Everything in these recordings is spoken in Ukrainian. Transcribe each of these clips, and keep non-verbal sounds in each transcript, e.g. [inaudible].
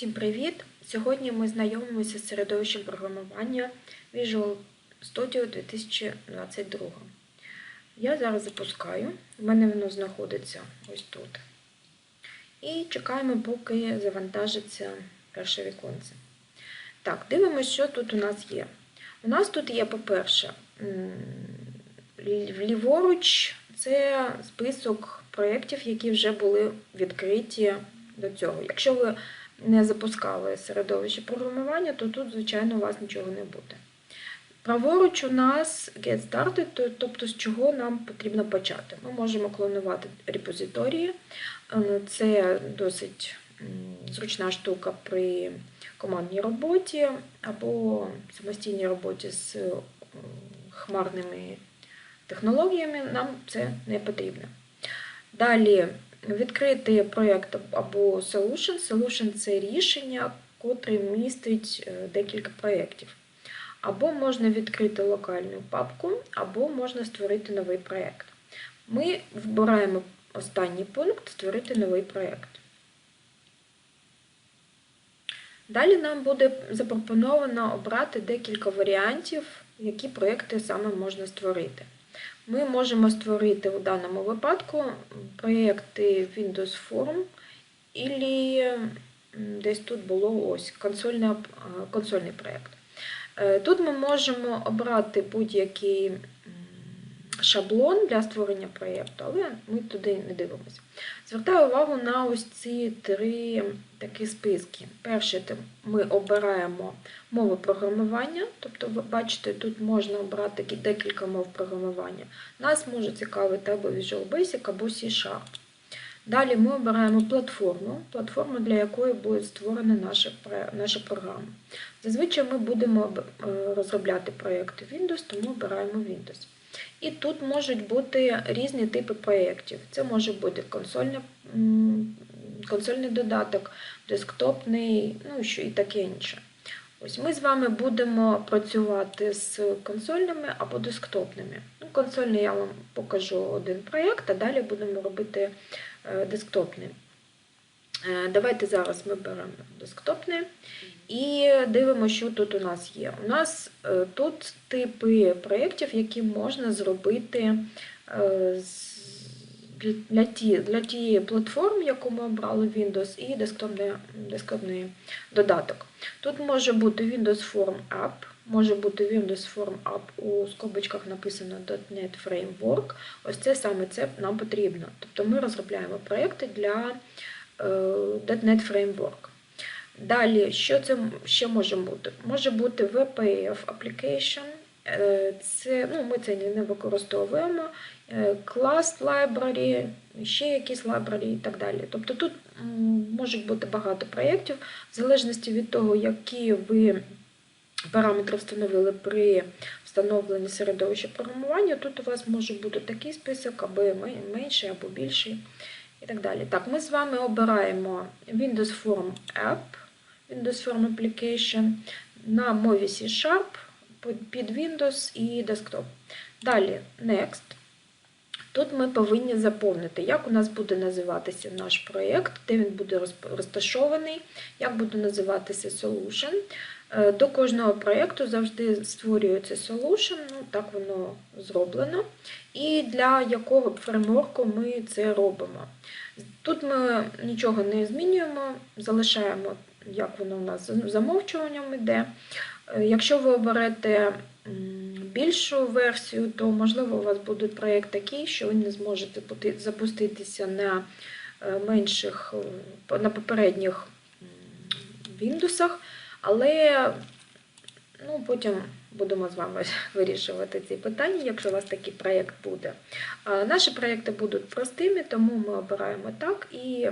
Всім привіт! Сьогодні ми знайомимося з середовищем програмування Visual Studio 2022. Я зараз запускаю, у мене воно знаходиться ось тут. І чекаємо, поки завантажиться перше віконце. Так, дивимося, що тут у нас є. У нас тут є, по-перше, ліворуч це список проєктів, які вже були відкриті до цього. Якщо ви не запускали середовище програмування, то тут, звичайно, у вас нічого не буде. Праворуч у нас Get Started, тобто з чого нам потрібно почати. Ми можемо клонувати репозиторії. Е, Це досить зручна штука при командній роботі або самостійній роботі з е, хмарними технологіями. Нам це не потрібно. Далі відкрити проєкт або solution. Solution це рішення, котре містить е, декілька проєктів. Або можна відкрити локальну папку, або можна створити новий проєкт. Ми вибираємо останній пункт Створити новий проєкт. Далі нам буде запропоновано обрати декілька варіантів, які проєкти саме можна створити. Ми можемо створити в даному випадку проєкти Windows Form, і десь тут було ось консольний, проєкт. Е, Тут ми можемо обрати будь-який м, шаблон для створення проєкту, але ми туди не дивимося. Звертаю увагу на ось ці три такі списки. Перше, ми обираємо мову програмування, тобто ви бачите, тут можна обрати декілька мов програмування. Нас може цікавити або Visual Basic, або C-Sharp. Далі ми обираємо платформу, платформу, для якої буде створена наша, наша програма. Зазвичай ми будемо е, розробляти проєкти Windows, тому обираємо Windows. І тут можуть бути різні типи проєктів. Це може бути консольне, консольний додаток, десктопний, ну що і таке інше. Ось ми з вами будемо працювати з консольними або десктопними. Ну, консольний я вам покажу один проєкт, а далі будемо робити е, десктопний. Е, Давайте зараз ми беремо десктопний і дивимося, що тут у нас є. У нас е, тут типи проєктів, які можна зробити е, для, ті, для тієї платформи, яку ми обрали Windows, і десктопний, десктопний додаток. Тут може бути Windows Form App, може бути Windows Form App, у скобочках написано .NET Framework. Ось це саме це нам потрібно. Тобто ми розробляємо проєкти для .NET Framework. Далі, що це ще може бути? Може бути WPF Application. Е, Це, ну, ми це не використовуємо. Е, Class Library, ще якісь library і так далі. Тобто тут м, можуть бути багато проєктів, в залежності від того, які ви параметри встановили при встановленні середовища програмування. Тут у вас може бути такий список, або менший, або більший і так далі. Так, ми з вами обираємо Windows Form App, Windows Form Application на мові C-Sharp під Windows і Desktop. Далі Next. Тут ми повинні заповнити, як у нас буде називатися наш проєкт, де він буде розташований, як буде називатися solution. Е, До кожного проєкту завжди створюється solution, ну так воно зроблено. І для якого фреймворку ми це робимо. Тут ми нічого не змінюємо, залишаємо, як воно у нас за замовчуванням йде. Е, Якщо ви оберете більшу версію, то можливо у вас буде проєкт такий, що ви не зможете запуститися на е, менших, е, на попередніх Windows, але ну, потім будемо з вами [laughs] вирішувати ці питання, якщо у вас такий проєкт буде. Наші проєкти будуть простими, тому ми обираємо так, і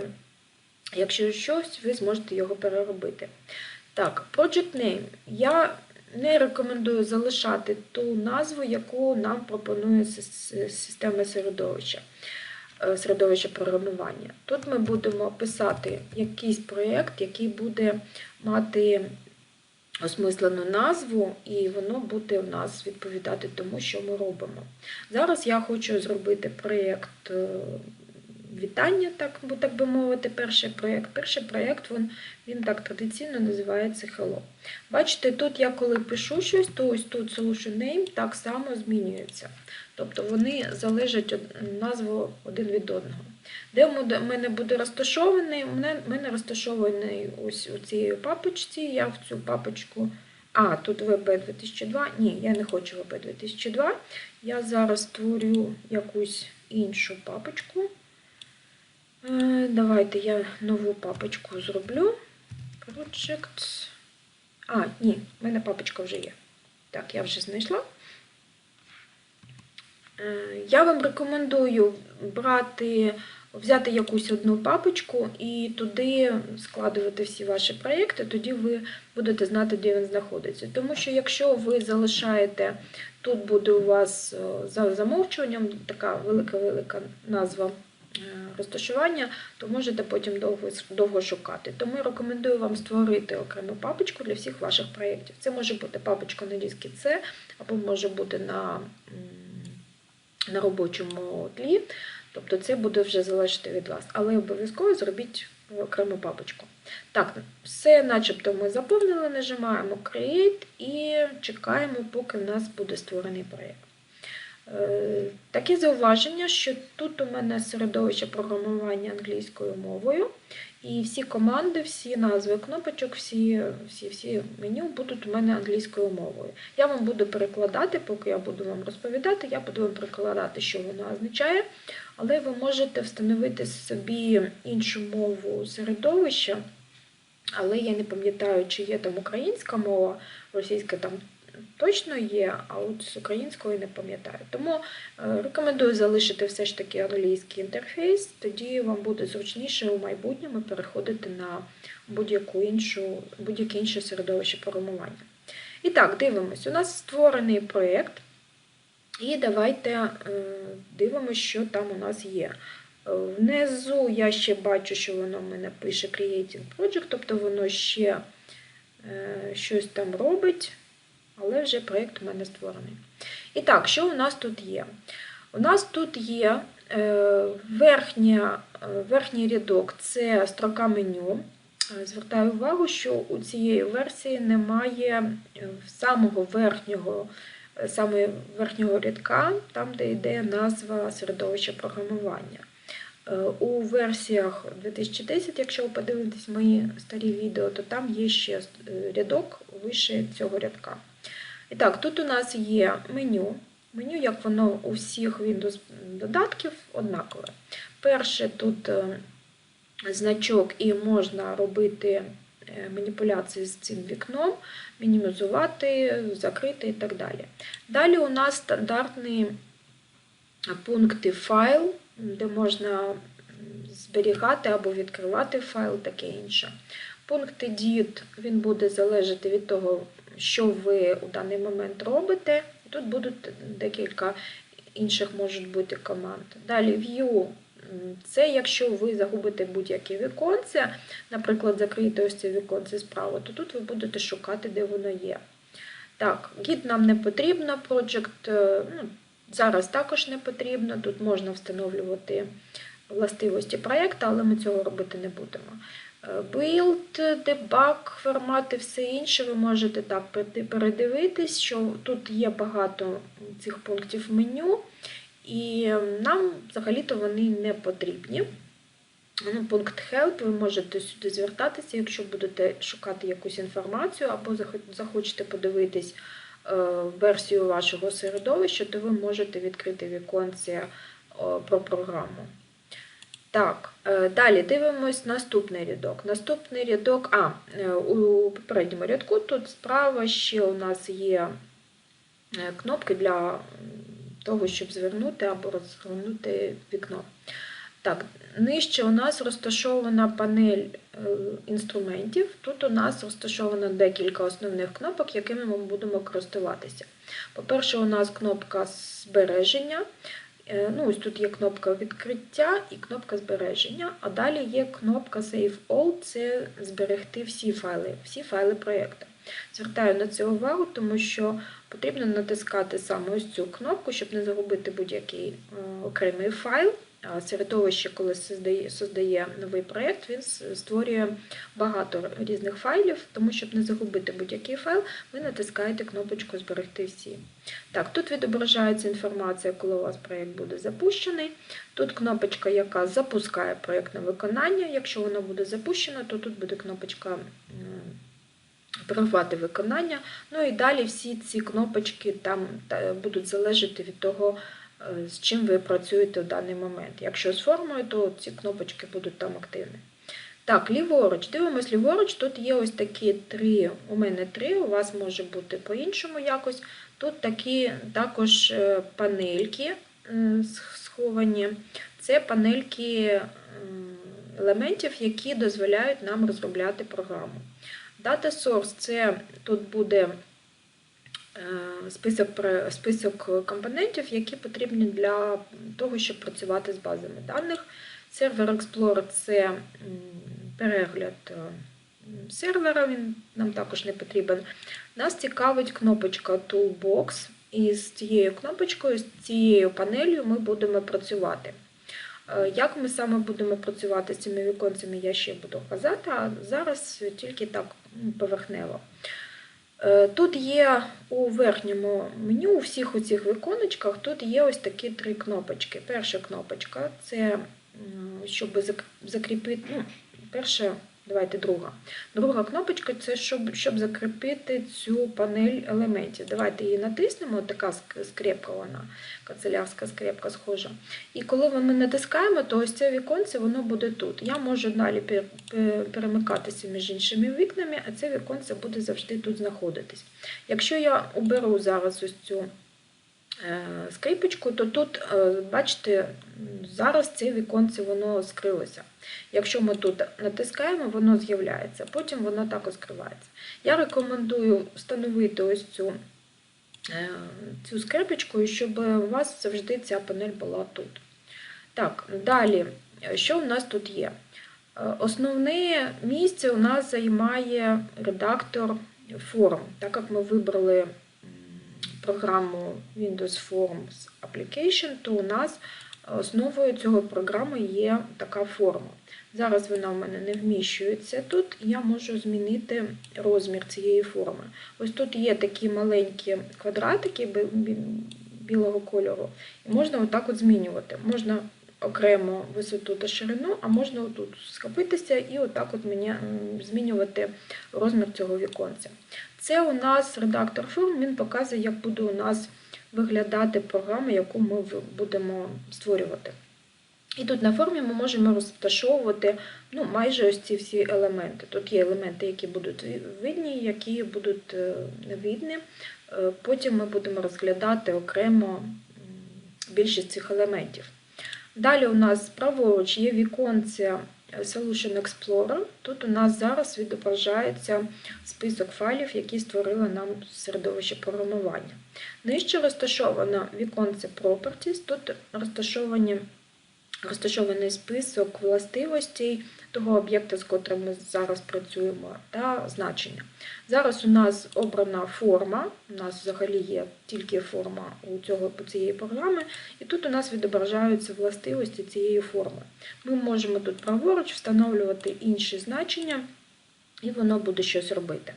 якщо щось, ви зможете його переробити. Так, Project Name. Я не рекомендую залишати ту назву, яку нам пропонує система середовища, е, середовище програмування. Тут ми будемо писати якийсь проєкт, який буде мати осмислену назву, і воно буде в нас відповідати тому, що ми робимо. Зараз я хочу зробити проєкт е, вітання, так, так би мовити, перший проєкт. Перший проєкт він, він так традиційно називається Hello. Бачите, тут я коли пишу щось, то ось тут solution name так само змінюється. Тобто вони залежать назву один від одного. Де в мене буде розташований? В мене розташований ось у цій папочці. Я в цю папочку. А, тут ВБ 2002. Ні, я не хочу ВБ 2002. Я зараз створю якусь іншу папочку. Е, Давайте я нову папочку зроблю. Project. А, ні, в мене папочка вже є. Так, я вже знайшла. Е, Я вам рекомендую брати, взяти якусь одну папочку і туди складувати всі ваші проєкти, тоді ви будете знати, де він знаходиться. Тому що якщо ви залишаєте, тут буде у вас е, за замовчуванням така велика-велика назва розташування, то можете потім довго, довго шукати. Тому я рекомендую вам створити окрему папочку для всіх ваших проєктів. Це може бути папочка на дискі C, або може бути на, на робочому тлі. Тобто це буде вже залежати від вас. Але обов'язково зробіть окрему папочку. Так, все начебто ми заповнили, нажимаємо Create і чекаємо, поки в нас буде створений проєкт. Е, Таке зауваження, що тут у мене середовище програмування англійською мовою, і всі команди, всі назви кнопочок, всі, всі, всі меню будуть у мене англійською мовою. Я вам буду перекладати, поки я буду вам розповідати, я буду вам перекладати, що воно означає, але ви можете встановити собі іншу мову середовища, але я не пам'ятаю, чи є там українська мова, російська там точно є, а от з українською не пам'ятаю. Тому е, рекомендую залишити все ж таки англійський інтерфейс, тоді вам буде зручніше у майбутньому переходити на будь-яку іншу, будь-яке інше середовище програмування. І так, дивимось. У нас створений проєкт, і давайте е, дивимося, що там у нас є. Е, Внизу я ще бачу, що воно в мене пише Creating Project, тобто воно ще щось там робить але вже проєкт у мене створений. І так, що у нас тут є? У нас тут є е, верхня, е, верхній рядок це строка меню. Е, Звертаю увагу, що у цієї версії немає самого верхнього саме верхнього рядка, там, де йде назва середовища програмування. У версіях 2010, якщо ви подивитесь мої старі відео, то там є ще рядок вище цього рядка. І так, тут у нас є меню. Меню, як воно у всіх Windows додатків, однакове. Перше тут значок, і можна робити маніпуляції з цим вікном, мінімізувати, закрити і так далі. Далі у нас стандартні пункти файл, де можна зберігати або відкривати файл, таке інше. Пункт Edit, він буде залежати від того, що ви у даний момент робите. Тут будуть декілька інших можуть бути команд. Далі View. Це якщо ви загубите будь-яке віконце, наприклад, закриєте ось це віконце справа, то тут ви будете шукати, де воно є. Так, Git нам не потрібно, Project ну, зараз також не потрібно. Тут можна встановлювати властивості проєкту, але ми цього робити не будемо. Build, debug, формати, все інше, ви можете так передивитись, що тут є багато цих пунктів меню, і нам взагалі-то вони не потрібні. Ну, Пункт Help, ви можете сюди звертатися, якщо будете шукати якусь інформацію, або захочете подивитись версію вашого середовища, то ви можете відкрити віконце про програму. Так, далі дивимось наступний рядок. Наступний рядок, а, у попередньому рядку тут справа ще у нас є кнопки для того, щоб звернути або розгорнути вікно. Так, нижче у нас розташована панель інструментів. Тут у нас розташовано декілька основних кнопок, якими ми будемо користуватися. По-перше, у нас кнопка збереження. Ну, Ось тут є кнопка відкриття і кнопка збереження, а далі є кнопка Save All це зберегти всі файли, всі файли проєкту. Звертаю на це увагу, тому що потрібно натискати саме ось цю кнопку, щоб не загубити будь-який окремий файл. Середовище, коли создає, новий проєкт, він створює багато різних файлів, тому щоб не загубити будь-який файл, ви натискаєте кнопочку Зберегти всі. Так, тут відображається інформація, коли у вас проєкт буде запущений. Тут кнопочка, яка запускає проєкт на виконання. Якщо воно буде запущено, то тут буде кнопочка м, виконання. Ну і далі всі ці кнопочки там будуть залежати від того, з чим ви працюєте в даний момент. Якщо з формою, то ці кнопочки будуть там активні. Так, ліворуч. Дивимось ліворуч. Тут є ось такі три, у мене три, у вас може бути по-іншому якось. Тут такі також е, панельки е, сховані. Це панельки елементів, які дозволяють нам розробляти програму. Data Source це тут буде е, список, список компонентів, які потрібні для того, щоб працювати з базами даних. Сервер Explorer це перегляд е, сервера, він нам також не потрібен. Нас цікавить кнопочка Toolbox, і з цією кнопочкою, з цією панелью ми будемо працювати. Е, Як ми саме будемо працювати з цими віконцями, я ще буду казати, а зараз тільки так поверхнево. Е, Тут є у верхньому меню, у всіх у цих віконечках, тут є ось такі три кнопочки. Перша кнопочка це щоб зак- закріпити. Ну, перша, давайте друга. Друга кнопочка це щоб, щоб закріпити цю панель елементів. Давайте її натиснемо, така скрепка вона, канцелярська скрепка схожа. І коли ми натискаємо, то ось це віконце воно буде тут. Я можу далі пер- пер- перемикатися між іншими вікнами, а це віконце буде завжди тут знаходитись. Якщо я оберу зараз ось цю скрипочку, то тут, е, бачите, зараз це віконце воно скрилося. Якщо ми тут натискаємо, воно з'являється, потім воно також скривається. Я рекомендую встановити ось цю, е, цю скрипочку, щоб у вас завжди ця панель була тут. Так, далі, е, що у нас тут є? Е, Основне місце у нас займає редактор форм, так як ми вибрали програму Windows Forms Application, то у нас основою цього програми є така форма. Зараз вона в мене не вміщується тут, я можу змінити розмір цієї форми. Ось тут є такі маленькі квадратики бі- бі- білого кольору, і можна отак от змінювати. Можна окремо висоту та ширину, а можна отут схопитися і отак от змінювати розмір цього віконця. Це у нас редактор форм, він показує, як буде у нас виглядати програма, яку ми будемо створювати. І тут на формі ми можемо розташовувати ну, майже ось ці всі елементи. Тут є елементи, які будуть видні, які будуть е, невидні. Е, Потім ми будемо розглядати окремо більшість цих елементів. Далі у нас праворуч є віконце Solution Explorer. Тут у нас зараз відображається список файлів, які створили нам середовище програмування. Нижче розташовано віконце Properties. Тут розташований список властивостей того об'єкта, з котрим ми зараз працюємо, та значення. Зараз у нас обрана форма, у нас взагалі є тільки форма у цього, у цієї програми, і тут у нас відображаються властивості цієї форми. Ми можемо тут праворуч встановлювати інші значення, і воно буде щось робити.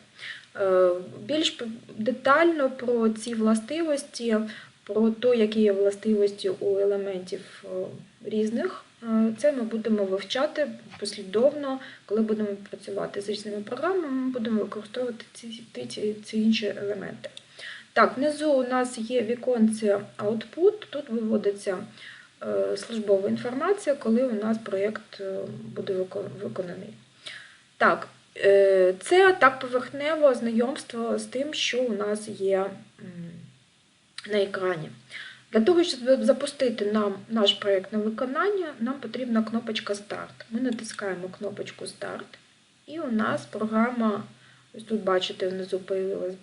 Е, Більш детально про ці властивості, про те, які є властивості у елементів е, різних, це ми будемо вивчати послідовно, коли будемо працювати з різними програмами, ми будемо використовувати ці, ці, ці, інші елементи. Так, внизу у нас є віконце Output, тут виводиться е, службова інформація, коли у нас проєкт е, буде виконаний. Так, е, це так поверхнево знайомство з тим, що у нас є на екрані. Для того, щоб запустити нам наш проєкт на виконання, нам потрібна кнопочка Старт. Ми натискаємо кнопочку Старт, і у нас програма, ось тут бачите, внизу появилась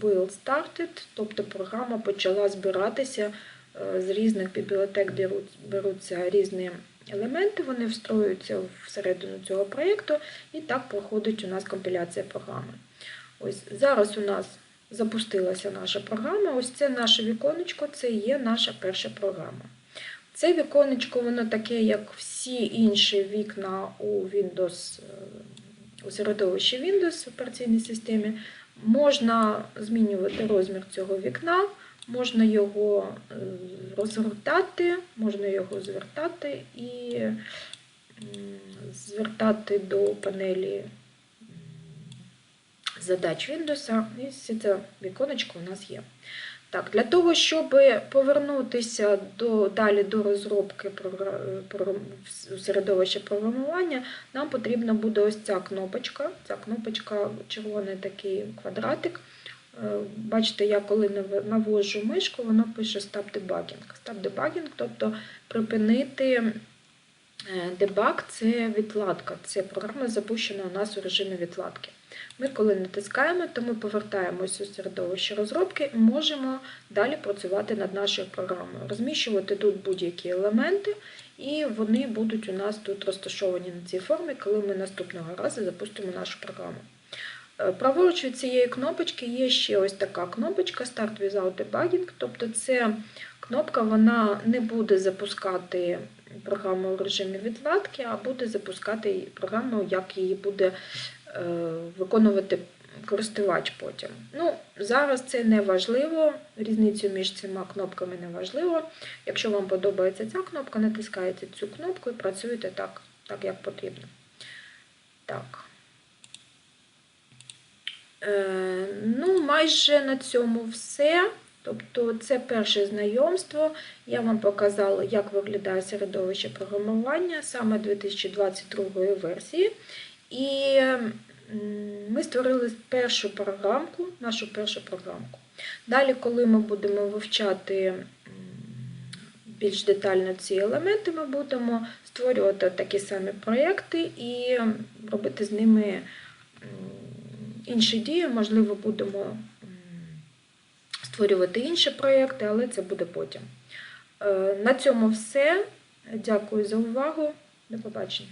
Build Started, тобто програма почала збиратися е, з різних бібліотек беруть- беруться різні елементи, вони встроюються всередину цього проєкту, і так проходить у нас компіляція програми. Ось зараз у нас запустилася наша програма. Ось це наше віконечко, це є наша перша програма. Це віконечко, воно таке, як всі інші вікна у Windows, е, у середовищі Windows в операційній системі. Можна змінювати розмір цього вікна, можна його е, розгортати, можна його звертати і звертати до панелі задач Windows. І це віконечко у нас є. Так, для того, щоб повернутися до, далі до розробки середовища програмування, нам потрібна буде ось ця кнопочка. Ця кнопочка, червоний такий квадратик. Е, Бачите, я коли нав- навожу мишку, воно пише Stop Debugging. Stop Debugging, тобто припинити дебаг це відкладка. Це програма запущена у нас у режимі відкладки. Ми, коли натискаємо, то ми повертаємось у середовище розробки і можемо далі працювати над нашою програмою, розміщувати тут будь-які елементи, і вони будуть у нас тут розташовані на цій формі, коли ми наступного разу запустимо нашу програму. Е, Праворуч від цієї кнопочки є ще ось така кнопочка Start Without Debugging, тобто це кнопка вона не буде запускати програму в режимі відкладки, а буде запускати програму, як її буде е, виконувати користувач потім. Ну, Зараз це не важливо, різницю між цими кнопками не важливо. Якщо вам подобається ця кнопка, натискаєте цю кнопку і працюєте так, так як потрібно. Так. Е, ну, майже на цьому все. Тобто це перше знайомство. Я вам показала, як виглядає середовище програмування саме 2022 версії. І ми створили першу програмку, нашу першу програмку. Далі, коли ми будемо вивчати більш детально ці елементи, ми будемо створювати такі самі проєкти і робити з ними інші дії, можливо, будемо створювати інші проєкти, але це буде потім. Е, На цьому все. Дякую за увагу. До побачення.